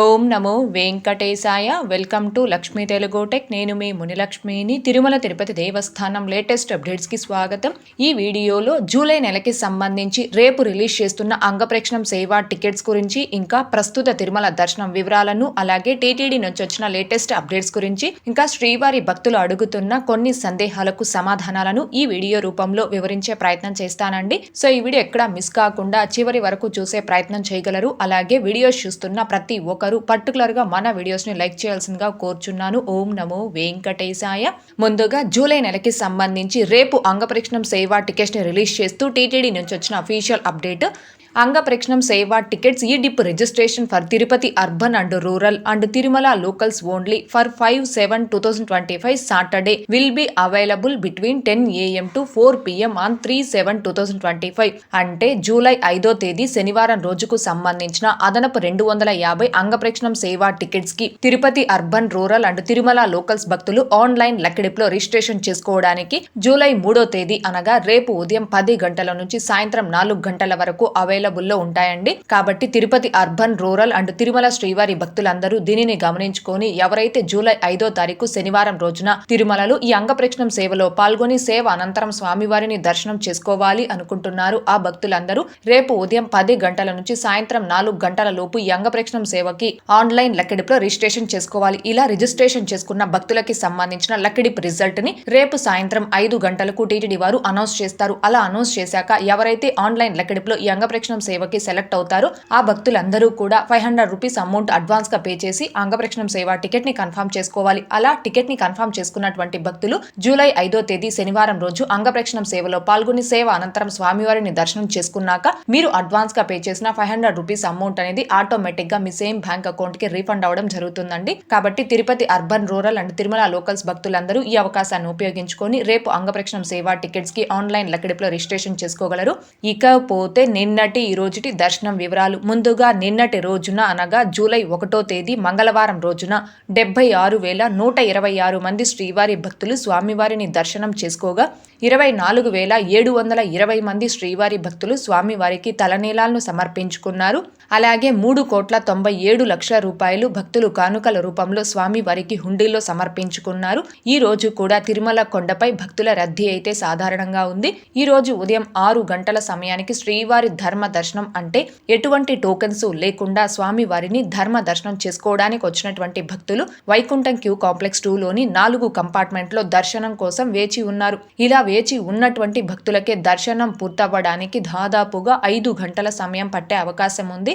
ఓం నమో వెంకటేశాయ. Welcome to Lakshmi Telugu tech. నేను మీ మునిలక్ష్మిని. తిరుమల తిరుపతి దేవస్థానం లేటెస్ట్ అప్డేట్స్కి స్వాగతం. ఈ వీడియోలో జూలై నెలకి సంబంధించి రేపు రిలీజ్ చేస్తున్న అంగప్రేక్షణం సేవా టికెట్స్ గురించి ఇంకా ప్రస్తుత తిరుమల దర్శనం వివరాలను అలాగే టీటీడీ నుంచి వచ్చిన లేటెస్ట్ అప్డేట్స్ గురించి ఇంకా శ్రీవారి భక్తులు అడుగుతున్న కొన్ని సందేహాలకు సమాధానాలను ఈ వీడియో రూపంలో వివరించే ప్రయత్నం చేస్తానండి. సో ఈ వీడియో ఎక్కడ మిస్ కాకుండా చివరి వరకు చూసే ప్రయత్నం చేయగలరు. అలాగే వీడియోస్ చూస్తున్న ప్రతి ఒక్క ఒకరు పర్టికులర్గా మన వీడియోస్ని లైక్ చేయాల్సిందిగా కోరుచున్నాను. ఓం నమో వెంకటేశాయ. ముందుగా జూలై నెలకి సంబంధించి రేపు అంగపరీక్షణం సేవా టికెట్స్ని రిలీజ్ చేస్తూ టీటీడీ నుంచి వచ్చిన అఫీషియల్ అప్డేట్. అంగప్రక్షణం సేవా tickets e dip registration for Tirupati urban and rural and Tirumala locals only for five seven two thousand twenty five Saturday will be available between ten AM to four PM on three seven two thousand twenty five అంటే July ఐదో తేదీ శనివారం రోజుకు సంబంధించిన అదనపు రెండు వందల యాభై అంగప్రక్షణం సేవా టికెట్స్కి Tirupati urban rural and Tirumala locals భక్తులు ఆన్లైన్ లెక్కడిప్లో రిజిస్ట్రేషన్ చేసుకోవడానికి జూలై మూడో తేదీ అనగా రేపు ఉదయం పది గంటల నుంచి సాయంత్రం నాలుగు గంటల వరకు అవైలబుల్ అవైలబుల్లో ఉంటాయండి. కాబట్టి Tirupati urban rural and Tirumala శ్రీవారి భక్తులందరూ దీనిని గమనించుకొని ఎవరైతే జూలై ఐదో తారీఖు శనివారం రోజున తిరుమలలో ఈ అంగప్రక్షణం సేవలో పాల్గొని సేవ అనంతరం స్వామివారిని దర్శనం చేసుకోవాలి అనుకుంటున్నారు ఆ భక్తులందరూ రేపు ఉదయం పది గంటల నుంచి సాయంత్రం నాలుగు గంటల లోపు ఈ అంగప్రక్షణం సేవకి ఆన్లైన్ లెక్కడిపులో రిజిస్ట్రేషన్ చేసుకోవాలి. ఇలా రిజిస్ట్రేషన్ చేసుకున్న భక్తులకి సంబంధించిన లెక్కడిప్ రిజల్ట్ని రేపు సాయంత్రం ఐదు గంటలకు టీటీడీ వారు అనౌన్స్ చేస్తారు. అలా అనౌన్స్ చేశాక ఎవరైతే ఆన్లైన్ లెక్కడిపులో ఈ అంగప్రక్షణ అంగప్రక్షణం సేవకి సెలెక్ట్ అవుతారు. ఆ భక్తులందరూ కూడా ఫైవ్ హండ్రెడ్ రూపీస్ అమౌంట్ అడ్వాన్స్గా పే చేసి అంగప్రక్షణం సేవ టికెట్ని కన్ఫర్మ్ చేసుకోవాలి. అలా టికెట్ని కన్ఫర్మ్ చేసుకున్నటువంటి భక్తులు జూలై ఐదో తేదీ శనివారం రోజు అంగప్రక్షణం సేవలో పాల్గొని సేవ అనంతరం స్వామివారిని దర్శనం చేసుకున్నాక మీరు అడ్వాన్స్గా పే చేసిన ఫైవ్ హండ్రెడ్ రూపీస్ అమౌంట్ అనేది ఆటోమేటిక్గా మీ సేమ్ బ్యాంక్ అకౌంట్కి రీఫండ్ అవడం జరుగుతుందండి. కాబట్టి Tirupati urban rural and Tirumala locals భక్తులందరూ ఈ అవకాశాన్ని ఉపయోగించుకొని రేపు అంగప్రక్షణం సేవ టికెట్స్కి ఆన్లైన్ లెక్కడిపులో రిజిస్ట్రేషన్ చేసుకోగలరు. ఇకపోతే నిన్నటి ఈ రోజుటి దర్శనం వివరాలు ముందుగా నిన్నటి రోజున అనగా జూలై ఒకటో తేదీ మంగళవారం రోజున డెబ్బై ఆరు వేల నూట ఇరవై ఆరు మంది శ్రీవారి భక్తులు స్వామివారిని దర్శనం చేసుకోగా ఇరవై నాలుగు వేల ఏడు వందల ఇరవై మంది శ్రీవారి భక్తులు స్వామివారికి తలనీలాలను సమర్పించుకున్నారు. అలాగే మూడు కోట్ల తొంభై ఏడు లక్షల రూపాయలు భక్తులు కానుకల రూపంలో స్వామివారికి హుండీలో సమర్పించుకున్నారు. ఈ రోజు కూడా తిరుమల కొండపై భక్తుల రద్దీ అయితే సాధారణంగా ఉంది. ఈ రోజు ఉదయం ఆరు గంటల సమయానికి శ్రీవారి ధర్మ దర్శనం అంటే ఎటువంటి టోకెన్స్ లేకుండా స్వామి వారిని ధర్మ దర్శనం చేసుకోవడానికి వచ్చినటువంటి భక్తులు వైకుంఠం క్యూ కాంప్లెక్స్ టూలోని నాలుగు కంపార్ట్మెంట్లో దర్శనం కోసం వేచి ఉన్నారు. ఇలా వేచి ఉన్నటువంటి భక్తులకే దర్శనం పూర్తవ్వడానికి దాదాపుగా ఐదు గంటల సమయం పట్టే అవకాశం ఉంది.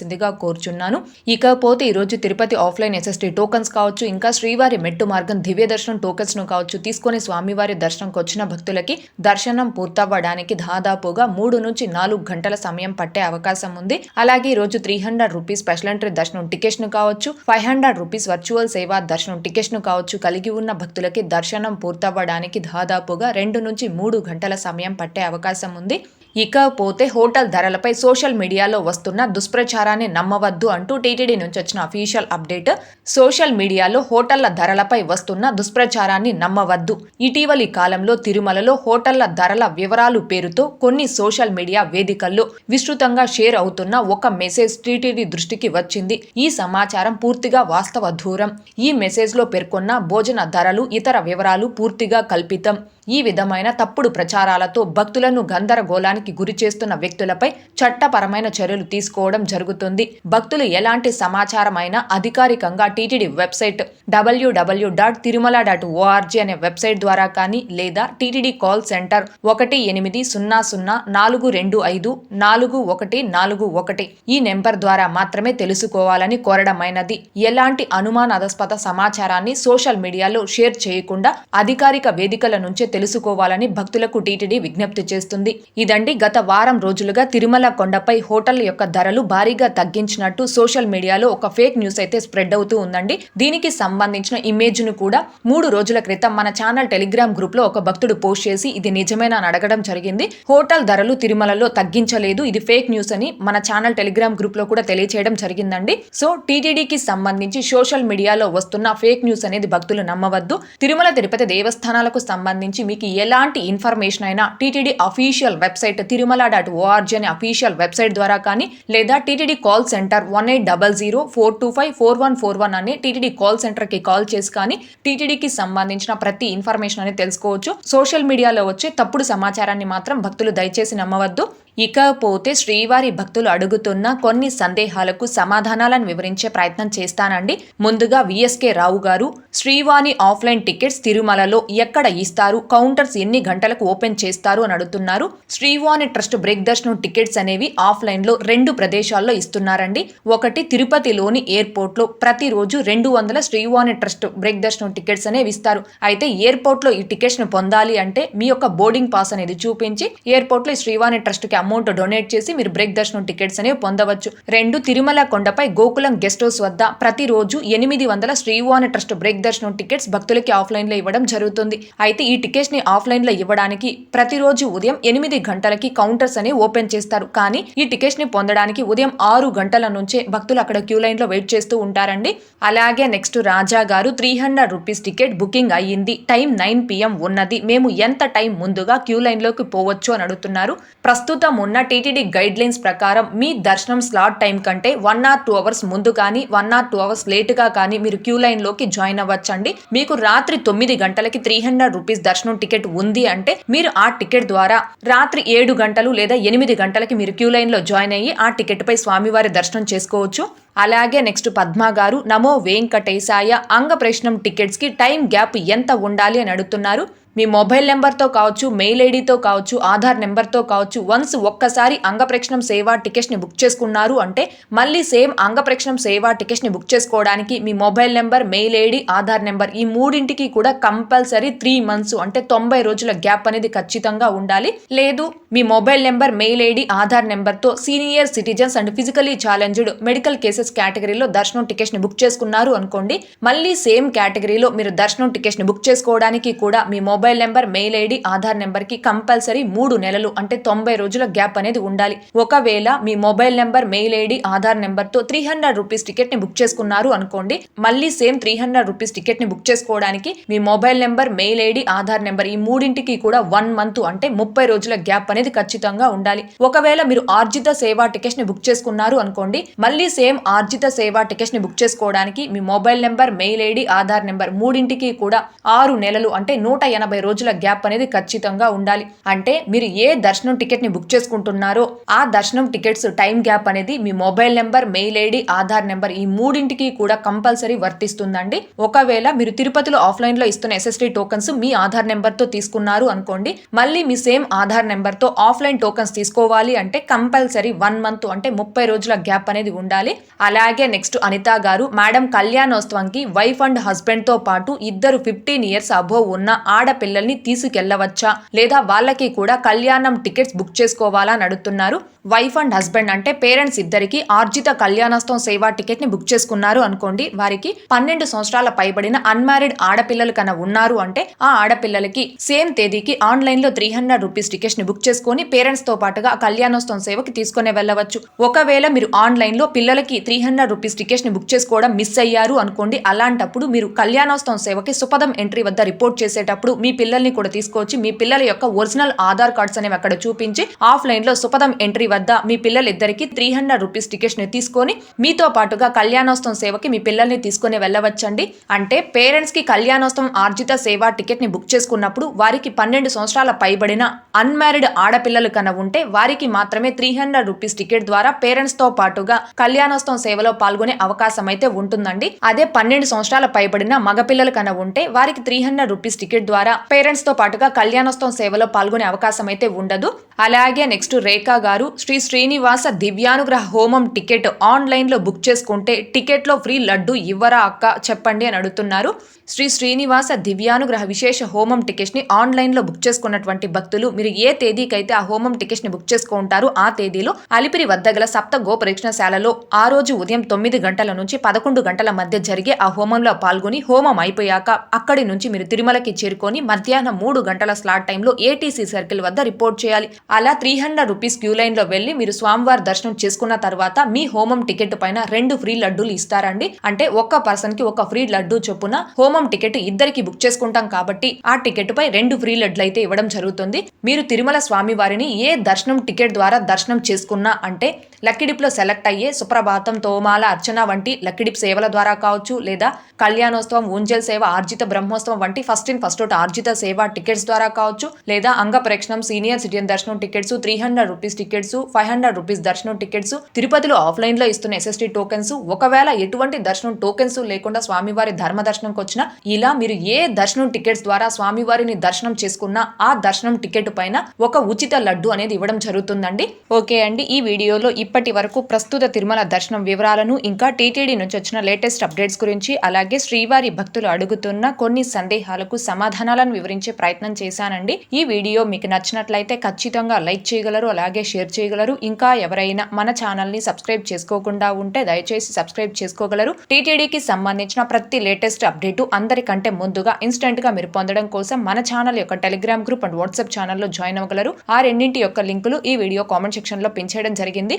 రావాల్సిందిగా కోరుచున్నాను. ఇకపోతే ఈరోజు తిరుపతి ఆఫ్లైన్ ఎస్ఎస్టీ టోకన్స్ కావచ్చు ఇంకా శ్రీవారి మెట్టు మార్గం దివ్య దర్శనం టోకన్స్ను కావచ్చు తీసుకుని స్వామివారి దర్శనంకి వచ్చిన భక్తులకి దర్శనం పూర్తవ్వడానికి దాదాపుగా మూడు నుంచి నాలుగు గంటల సమయం పట్టే అవకాశం ఉంది. అలాగే ఈ రోజు three hundred rupees special entry దర్శనం టికెట్ను కావచ్చు ఫైవ్ హండ్రెడ్ రూపీస్ వర్చువల్ సేవా దర్శనం టికెట్ను కావచ్చు కలిగి ఉన్న భక్తులకి దర్శనం పూర్తవ్వడానికి దాదాపుగా రెండు నుంచి మూడు గంటల సమయం పట్టే అవకాశం ఉంది. ఇకపోతే హోటల్ ధరలపై సోషల్ మీడియాలో వస్తున్న దుష్ప్రచారాన్ని నమ్మవద్దు అంటూ టీటీడీ నుంచి వచ్చిన అఫీషియల్ అప్డేట్. సోషల్ మీడియాలో హోటళ్ళ ధరలపై వస్తున్న దుష్ప్రచారాన్ని నమ్మవద్దు. ఇటీవలి కాలంలో తిరుమలలో హోటళ్ళ ధరల వివరాలు పేరుతో కొన్ని సోషల్ మీడియా వేదికల్లో విస్తృతంగా షేర్ అవుతున్న ఒక మెసేజ్ టీటీడీ దృష్టికి వచ్చింది. ఈ సమాచారం పూర్తిగా వాస్తవ దూరం. ఈ మెసేజ్లో పేర్కొన్న భోజన ధరలు ఇతర వివరాలు పూర్తిగా కల్పితం. ఈ విధమైన తప్పుడు ప్రచారాలతో భక్తులను గందరగోళానికి గురి చేస్తున్న వ్యక్తులపై చట్టపరమైన చర్యలు తీసుకోవడం జరుగుతుంది. భక్తులు ఎలాంటి సమాచారమైనా అధికారికంగా TTD website W W dot Tirumala dot ORG అనే వెబ్సైట్ ద్వారా కానీ లేదా టీటీడీ కాల్ సెంటర్ ఒకటి ఎనిమిది సున్నా సున్నా నాలుగు రెండు ఐదు నాలుగు ఒకటి నాలుగు ఒకటి ఈ నెంబర్ ద్వారా మాత్రమే తెలుసుకోవాలని కోరడమైనది. ఎలాంటి అనుమానాస్పద సమాచారాన్ని సోషల్ మీడియాలో షేర్ చేయకుండా అధికారిక వేదికల నుంచే తెలుసుకోవాలని భక్తులకు టీటీడీ విజ్ఞప్తి చేస్తుంది. ఇదండి అండి గత వారం రోజులుగా తిరుమల కొండపై హోటల్ యొక్క ధరలు భారీగా తగ్గించినట్టు సోషల్ మీడియాలో ఒక ఫేక్ న్యూస్ అయితే స్ప్రెడ్ అవుతూ ఉందండి. దీనికి సంబంధించిన ఇమేజ్ను కూడా మూడు రోజుల క్రితం మన ఛానల్ టెలిగ్రామ్ గ్రూప్లో ఒక భక్తుడు పోస్ట్ చేసి ఇది నిజమేనా అని అడగడం జరిగింది. హోటల్ ధరలు తిరుమలలో తగ్గించలేదు. ఇది ఫేక్ న్యూస్ అని మన ఛానల్ టెలిగ్రామ్ గ్రూప్లో కూడా తెలియచేయడం జరిగిందండి. సో టీటీడీకి సంబంధించి సోషల్ మీడియాలో వస్తున్న ఫేక్ న్యూస్ అనేది భక్తులు నమ్మవద్దు. తిరుమల తిరుపతి దేవస్థానాలకు సంబంధించి మీకు ఎలాంటి ఇన్ఫర్మేషన్ అయినా TTD official website Tirumala dot ORG అనే అఫీషియల్ వెబ్సైట్ ద్వారా కానీ లేదా TTD call centre one eight double zero four two five four one four one అనే టీటీడీ కాల్ సెంటర్కి కాల్ చేసి కానీ టీటీడీకి సంబంధించిన ప్రతి ఇన్ఫర్మేషన్ అనేది తెలుసుకోవచ్చు. సోషల్ మీడియాలో వచ్చే తప్పుడు సమాచారాన్ని మాత్రం భక్తులు దయచేసి నమ్మవద్దు. ఇకపోతే శ్రీవారి భక్తులు అడుగుతున్న కొన్ని సందేహాలకు సమాధానాలను వివరించే ప్రయత్నం చేస్తానండి. ముందుగా విఎస్కే రావు గారు శ్రీవాణి ఆఫ్లైన్ టికెట్స్ తిరుమలలో ఎక్కడ ఇస్తారు కౌంటర్స్ ఎన్ని గంటలకు ఓపెన్ చేస్తారు అని అడుగుతున్నారు. శ్రీవాణి ట్రస్ట్ బ్రేక్ దర్శనం టికెట్స్ అనేవి ఆఫ్లైన్లో రెండు ప్రదేశాల్లో ఇస్తున్నారండి. ఒకటి తిరుపతిలోని ఎయిర్పోర్ట్లో ప్రతిరోజు రెండు వందల శ్రీవాణి ట్రస్ట్ బ్రేక్ దర్శనం టికెట్స్ అనేవి ఇస్తారు. అయితే ఎయిర్పోర్ట్లో ఈ టికెట్స్ను పొందాలి అంటే మీ యొక్క బోర్డింగ్ పాస్ అనేది చూపించి ఎయిర్పోర్ట్లో శ్రీవాణి ట్రస్ట్కి అమౌంట్ డొనేట్ చేసి మీరు బ్రేక్ దర్శనం టికెట్స్ అనేవి పొందవచ్చు. రెండు తిరుమల కొండపై గోకులం గెస్ట్ హౌస్ వద్ద ప్రతిరోజు ఎనిమిది వందల శ్రీవాన ట్రస్ట్ బ్రేక్ దర్శనం టికెట్స్ భక్తులకి ఆఫ్లైన్లో ఇవ్వడం జరుగుతుంది. అయితే ఈ టికెట్స్ని ఆఫ్లైన్లో ఇవ్వడానికి ప్రతిరోజు ఉదయం ఎనిమిది గంటలకి కౌంటర్స్ అనేవి ఓపెన్ చేస్తారు. కానీ ఈ టికెట్స్ని పొందడానికి ఉదయం ఆరు గంటల నుంచే భక్తులు అక్కడ క్యూ లైన్లో వెయిట్ చేస్తూ ఉంటారండి. అలాగే నెక్స్ట్ రాజా గారు three hundred rupees ticket booking అయ్యింది. టైం నైన్ పిఎం ఉన్నది. మేము ఎంత టైం ముందుగా క్యూ లైన్లోకి పోవచ్చు అని అడుగుతున్నారు. ప్రస్తుతం ఉన్న టీటీడీ గైడ్ లైన్స్ ప్రకారం మీ దర్శనం స్లాట్ టైం కంటే వన్ ఆర్ టూ అవర్స్ ముందు కానీ వన్ ఆర్ టూ అవర్స్ లేట్గా కానీ మీరు క్యూ లైన్లోకి జాయిన్ అవ్వచ్చండి. మీకు రాత్రి తొమ్మిది గంటలకి త్రీ హండ్రెడ్ రూపీస్ దర్శనం టికెట్ ఉంది అంటే మీరు ఆ టికెట్ ద్వారా రాత్రి ఏడు గంటలు లేదా ఎనిమిది గంటలకి మీరు క్యూ లైన్లో జాయిన్ అయ్యి ఆ టికెట్ పై స్వామివారి దర్శనం చేసుకోవచ్చు. అలాగే నెక్స్ట్ పద్మ గారు నమో వెంకటేశాయ అంగ టికెట్స్కి టికెట్స్కి టైం గ్యాప్ ఎంత ఉండాలి అని అడుగుతున్నారు. మీ మొబైల్ నెంబర్తో కావచ్చు మెయిల్ ఐడితో కావచ్చు ఆధార్ నెంబర్తో కావచ్చు వన్స్ ఒక్కసారి అంగప్రక్షణం సేవా టికెట్స్ని బుక్ చేసుకున్నారు అంటే మళ్ళీ సేమ్ అంగప్రక్షణం సేవా టికెట్స్ని బుక్ చేసుకోవడానికి మీ mobile number mail ID Aadhaar number ఈ మూడింటికి కూడా కంపల్సరీ త్రీ మంత్స్ అంటే తొంభై రోజుల గ్యాప్ అనేది ఖచ్చితంగా ఉండాలి. లేదు మీ mobile number mail ID Aadhaar నెంబర్తో senior citizens and physically challenged medical cases కేటగిరీలో దర్శనం టికెట్స్ని బుక్ చేసుకున్నారు అనుకోండి మళ్ళీ సేమ్ కేటగిరీలో మీరు దర్శనం టికెట్స్ని బుక్ చేసుకోవడానికి కూడా మీ mobile number mail ID Aadhaar నెంబర్కి కంపల్సరీ మూడు నెలలు అంటే తొంభై రోజుల గ్యాప్ అనేది ఉండాలి. ఒకవేళ మీ mobile number mail ID Aadhaar నెంబర్తో త్రీ హండ్రెడ్ రూపీస్ టికెట్ని బుక్ చేసుకున్నారు అనుకోండి మళ్ళీ సేమ్ త్రీ హండ్రెడ్ రూపీస్ టికెట్ని బుక్ చేసుకోవడానికి మీ mobile number mail ID Aadhaar number ఈ మూడింటికి కూడా వన్ మంత్ అంటే ముప్పై రోజుల గ్యాప్ అనేది ఖచ్చితంగా ఉండాలి. ఒకవేళ మీరు ఆర్జిత సేవా టికెట్ని బుక్ చేసుకున్నారు అనుకోండి మళ్ళీ సేమ్ ఆర్జిత సేవా టికెట్స్ని బుక్ చేసుకోవడానికి మీ mobile number mail ID Aadhaar number మూడింటికి కూడా ఆరు నెలలు అంటే నూట ఎనభై రోజుల గ్యాప్ అనేది ఖచ్చితంగా ఉండాలి. అంటే మీరు ఏ దర్శనం టికెట్ని బుక్ చేసుకుంటున్నారో ఆ దర్శనం టికెట్స్ టైం గ్యాప్ అనేది మీ mobile number mail ID Aadhaar number ఈ మూడింటికి కూడా కంపల్సరీ వర్తిస్తుందండి. ఒకవేళ మీరు తిరుపతిలో ఆఫ్లైన్లో ఇస్తున్న ఎస్ఎస్టీ టోకన్స్ మీ ఆధార్ నెంబర్తో తీసుకున్నారు అనుకోండి మళ్ళీ మీ సేమ్ ఆధార్ నెంబర్తో ఆఫ్లైన్ టోకన్స్ తీసుకోవాలి అంటే కంపల్సరీ వన్ మంత్ అంటే ముప్పై రోజుల గ్యాప్ అనేది ఉండాలి. అలాగే నెక్స్ట్ అనిత గారు మేడం కళ్యాణోత్సవంకి వైఫ్ అండ్ హస్బెండ్తో పాటు ఇద్దరు ఫిఫ్టీన్ ఇయర్స్ అబోవ్ ఉన్న ఆడపిల్లల్ని తీసుకెళ్ళవచ్చా? లేదా వాళ్ళకి కూడా కళ్యాణం టికెట్స్ బుక్ చేసుకోవాలా? అని అడుగుతున్నారు. వైఫ్ అండ్ హస్బెండ్ అంటే పేరెంట్స్ ఇద్దరికి ఆర్జిత కళ్యాణోత్సవం సేవా టికెట్ని బుక్ చేసుకున్నారు అనుకోండి. వారికి పన్నెండు సంవత్సరాల పైబడిన అన్మ్యారీడ్ ఆడపిల్లలు కన్నా ఉన్నారు అంటే ఆ ఆడపిల్లలకి సేమ్ తేదీకి ఆన్లైన్లో త్రీ హండ్రెడ్ రూపీస్ టికెట్స్ని బుక్ చేసుకుని పేరెంట్స్తో పాటుగా కళ్యాణోత్సవం సేవకి తీసుకునే వెళ్ళవచ్చు. ఒకవేళ మీరు ఆన్లైన్లో పిల్లలకి త్రీ హండ్రెడ్ రూపీస్ టికెట్స్ని బుక్ చేసుకోవడం మిస్ అయ్యారు అనుకోండి. అలాంటప్పుడు మీరు కళ్యాణోత్సవం సేవకి సుపదం ఎంట్రీ వద్ద రిపోర్ట్ చేసేటప్పుడు మీ పిల్లల్ని కూడా తీసుకొచ్చి మీ పిల్లల యొక్క ఒరిజినల్ ఆధార్ కార్డ్స్ అనేవి అక్కడ చూపించి ఆఫ్లైన్లో సుపదం ఎంట్రీ వద్ద మీ పిల్లలిద్దరికి త్రీ హండ్రెడ్ రూపీస్ టికెట్స్ని తీసుకొని మీతో పాటుగా కళ్యాణోత్సవం సేవకి మీ పిల్లల్ని తీసుకొని వెళ్ళవచ్చండి. అంటే పేరెంట్స్కి కళ్యాణోత్సవం ఆర్జిత సేవా టికెట్ని బుక్ చేసుకున్నప్పుడు వారికి పన్నెండు సంవత్సరాల పైబడిన అన్మ్యారీడ్ ఆడపిల్లలు కన ఉంటే వారికి మాత్రమే త్రీ హండ్రెడ్ రూపీస్ టికెట్ ద్వారా పేరెంట్స్తో పాటుగా కళ్యాణోత్సవం సేవలో పాల్గొనే అవకాశం అయితే ఉంటుందండి. అదే పన్నెండు సంవత్సరాల పైబడిన మగపిల్లలు కన ఉంటే వారికి త్రీ హండ్రెడ్ రూపీస్ టికెట్ ద్వారా పేరెంట్స్తో పాటుగా కళ్యాణోత్సవం సేవలో పాల్గొనే అవకాశం అయితే ఉండదు. అలాగే నెక్స్ట్ రేఖా గారు శ్రీ శ్రీనివాస దివ్యానుగ్రహ హోమం టికెట్ ఆన్లైన్లో బుక్ చేసుకుంటే టికెట్లో ఫ్రీ లడ్డు ఇవ్వరా అక్క చెప్పండి అని అడుగుతున్నారు. శ్రీ శ్రీనివాస దివ్యానుగ్రహ విశేష హోమం టికెట్స్ని ఆన్లైన్లో బుక్ చేసుకున్నటువంటి భక్తులు మీరు ఏ తేదీకైతే ఆ హోమం టికెట్స్ని బుక్ చేసుకుంటారో ఆ తేదీలో అలిపిరి వద్ద గల సప్త గోపరీక్షణశాలలో ఆ రోజు ఉదయం తొమ్మిది గంటల నుంచి పదకొండు గంటల మధ్య జరిగే ఆ హోమంలో పాల్గొని హోమం అయిపోయాక అక్కడి నుంచి మీరు తిరుమలకి చేరుకొని మధ్యాహ్నం మూడు గంటల స్లాట్ టైంలో ఏటీసీ సర్కిల్ వద్ద రిపోర్ట్ చేయాలి. అలా త్రీ హండ్రెడ్ రూపీస్ క్యూ లైన్లో వెళ్ళి మీరు స్వామివారి దర్శనం చేసుకున్న తర్వాత మీ హోమం టికెట్ పైన రెండు ఫ్రీ లడ్డూలు ఇస్తారండి. అంటే ఒక్క పర్సన్కి ఒక ఫ్రీ లడ్డు చొప్పున హోమం టికెట్ ఇద్దరికి బుక్ చేసుకుంటాం కాబట్టి ఆ టికెట్ పై రెండు ఫ్రీ లడ్లు అయితే ఇవ్వడం జరుగుతుంది. మీరు తిరుమల స్వామి వారిని ఏ దర్శనం టికెట్ ద్వారా దర్శనం చేసుకున్నా అంటే లక్కిడిప్లో సెలెక్ట్ అయ్యే సుప్రభాతం తోమాల అర్చన వంటి లక్కిడిప్ సేవల ద్వారా కావచ్చు లేదా కళ్యాణోత్సవం ఊంజల్ సేవ ఆర్జిత బ్రహ్మోత్సవం వంటి ఫస్ట్ ఇన్ ఫస్ట్ అవుట్ ఆర్జిత సేవ టికెట్స్ ద్వారా కావచ్చు లేదా అంగ ప్రేక్షణం సీనియర్ సిటిజన్ దర్శనం tickets three hundred rupees tickets five hundred rupees దర్శనం టికెట్స్ తిరుపతిలో ఆఫ్లైన్లో ఇస్తున్న ఎస్ఎస్టీ టోకెన్స్. ఒకవేళ ఎటువంటి దర్శనం టోకెన్స్ లేకుండా స్వామివారి ధర్మ దర్శనంకి వచ్చినా ఇలా మీరు ఏ దర్శనం టికెట్స్ ద్వారా స్వామివారిని దర్శనం చేసుకున్నా ఆ దర్శనం టికెట్ పైన ఒక ఉచిత లడ్డు అనేది ఇవ్వడం జరుగుతుందండి. ఓకే అండి ఈ వీడియోలో ఇప్పటి వరకు ప్రస్తుత తిరుమల దర్శనం వివరాలను ఇంకా టీటీడీ నుంచి వచ్చిన లేటెస్ట్ అప్డేట్స్ గురించి అలాగే శ్రీవారి భక్తులు అడుగుతున్న కొన్ని సందేహాలకు సమాధానాలను వివరించే ప్రయత్నం చేశానండి. ఈ వీడియో మీకు నచ్చినట్లయితే ఖచ్చితంగా లైక్ చేయగలరు అలాగే షేర్ చేయగలరు. ఇంకా ఎవరైనా మన ఛానల్ని సబ్స్క్రైబ్ చేసుకోకుండా ఉంటే దయచేసి సబ్స్క్రైబ్ చేసుకోగలరు. టీటీడీకి సంబంధించిన ప్రతి లేటెస్ట్ అప్డేటు అందరికంటే ముందుగా ఇన్స్టెంట్గా మీరు పొందడం కోసం మన ఛానల్ యొక్క టెలిగ్రామ్ గ్రూప్ అండ్ వాట్సాప్ ఛానల్లో జాయిన్ అవ్వగలరు. ఆ రెండింటి యొక్క లింకులు ఈ వీడియో కామెంట్ సెక్షన్లో పిన్ జరిగింది.